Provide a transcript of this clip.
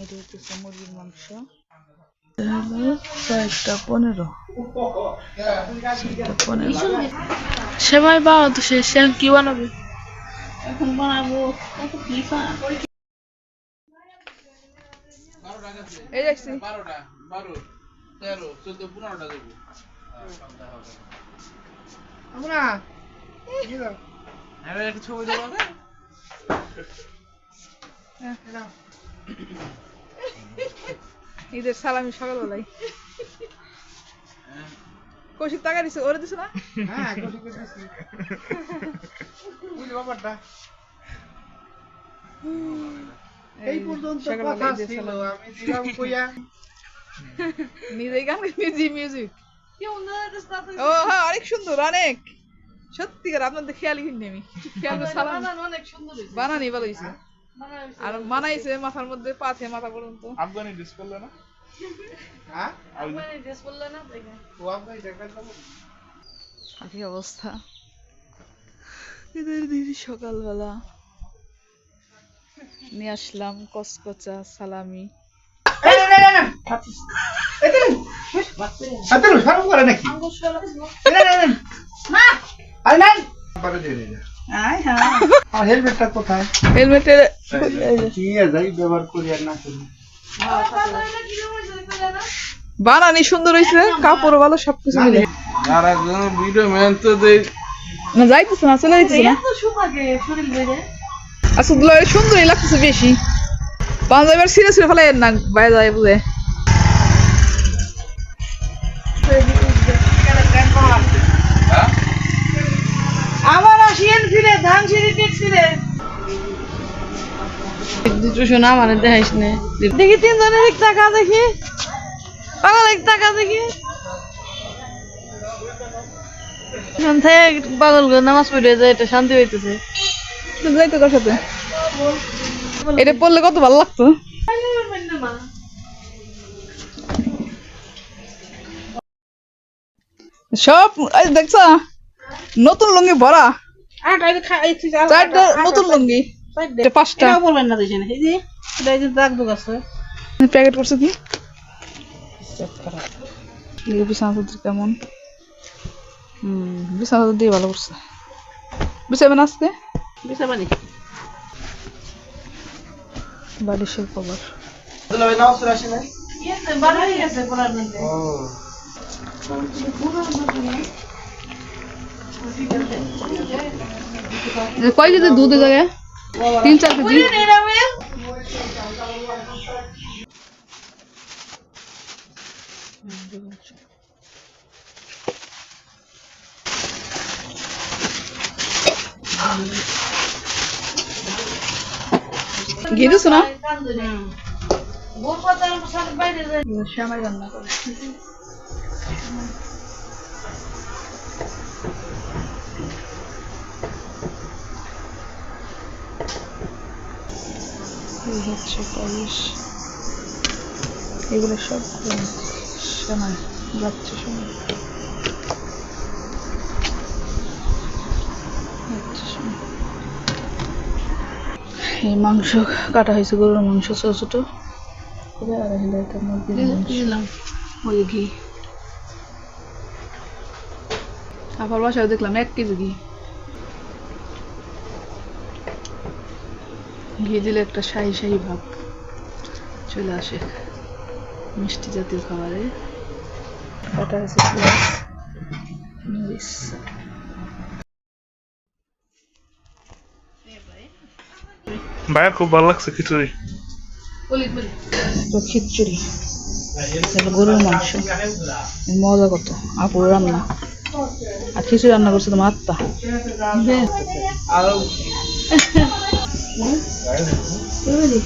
এটা হচ্ছে মুরগির মাংস। চারটা পনেরো। পনেরো। সেমাই বাবা তো শেষ কি বানাবে? এখন বানাবো এই দেখছি বারোটা বারো তেরো চোদ্দ পনেরোটা দেবো। আমরা হ্যাঁ ছবি দেবো। ঈদের সালামি সকালবেলায়। কৌশিক টাকা দিছে ওরে দিছে না? হ্যাঁ বুঝলি ব্যাপারটা? এই পর্যন্ত কথা ছিল আমি দিলাম কইয়া। নিজেই গান নিজেই মিউজিক ও হ্যাঁ অনেক সুন্দর অনেক। সত্যিকার আপনাদের খেয়ালই কিনি আমি। খেয়াল সালাম। অনেক সুন্দর বানানি ভালো হয়েছে। আর মানাইছে মাথার মধ্যে পাথে মাথা পর্যন্ত আফগানি ড্রেস করলে না হ্যাঁ ড্রেস পরলে না ও আফগানি দেখা যাব কি অবস্থা দিন সকালবেলা নিয়ে আসলাম কসকচা সালামি নাকি আরে না পারে দিয়ে দে আর হেলমেটটা কোথায়? হেলমেটের কি যাই ব্যবহার করি আর না করি। বানানি সুন্দর হয়েছে কাপড় ভালো সবকিছু মিলে আর একজন ভিডিও ম্যান তো দেই। না যাইতেছে না চলে যাইতেছে না। এত সুপাকে শরীর বেড়ে আসলে সুন্দরই লাগতেছে বেশি। পাঞ্জাবের সিরে সিরে ফেলাই না বাইরে যায় বুঝে। আসিয়েন ফিরে ধান সিঁড়ি ট্যাক্সি রে দুটো শোনা মানে দেখাইস নে। দেখি তিনজনের এক টাকা দেখি। পাগল এক টাকা দেখি। থেকে পাগল করে নামাজ পড়ে যায় এটা শান্তি হইতেছে। যাইতে তোর সাথে? এটা পড়লে কত ভালো লাগতো? সব দেখছ? নতুন লুঙ্গি ভরা চারটা নতুন লুঙ্গি। পাঁচটা। বলবেন না দেখেন এই যে এটা এই যে দাগ দুগ আছে। প্যাকেট করছ কি? দেখি কেমন? হম। বিছানা দিয়ে ভালো করছে। বিছাবেন আজকে? বিছাবানি। পড়ে আসে নাই বাড়াই গেছে পড়ার মধ্যে। ও। কয় কেজি দুধ জায়গায়? তিন চার কেজি। ঘি দিছো না? গোল পাতার সাথে বাইরে যায়। রান্না করে। হচ্ছে পায়েস এগুলো সব শ্যামাই যাচ্ছে সময়। এই মাংস কাটা হয়েছে, গরুর মাংস ছোট ছোট। ঘি। আবার বাসায় দেখলাম, এক কেজি ঘি। ঘি দিলে একটা শাহি শাহি ভাব। চলে আসে মিষ্টি জাতীয় খাবারে। কাটা আছে পেঁয়াজ মরিচ। ভাইয়ের খুব ভালো লাগছে খিচুড়ি। তো খিচুড়ি। গরুর মাংস। মজা কত। আপুর রান্না। আর খিচুড়ি রান্না করছে তোমার আত্মা। Böyle. Böyle.